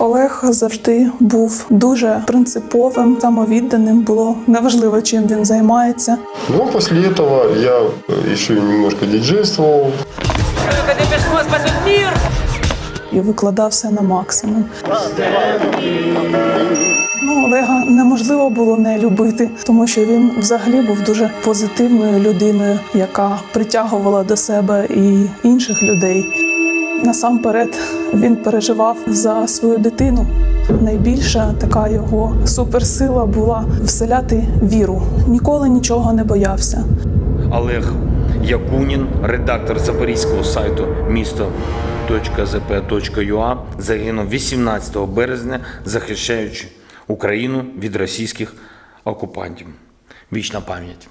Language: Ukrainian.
Олег завжди був дуже принциповим, самовідданим. Було неважливо, чим він займається. Ну, а после этого я э, еще и немножко мир! і викладався на максимум. Ну, Олега неможливо було не любити, тому що він взагалі був дуже позитивною людиною, яка притягувала до себе і інших людей. Насамперед він переживав за свою дитину. Найбільша така його суперсила була вселяти віру. Ніколи нічого не боявся. Олег Якунін, редактор запорізького сайту місто.зп.юа, загинув 18 березня, захищаючи Україну від російських окупантів. Вічна пам'ять.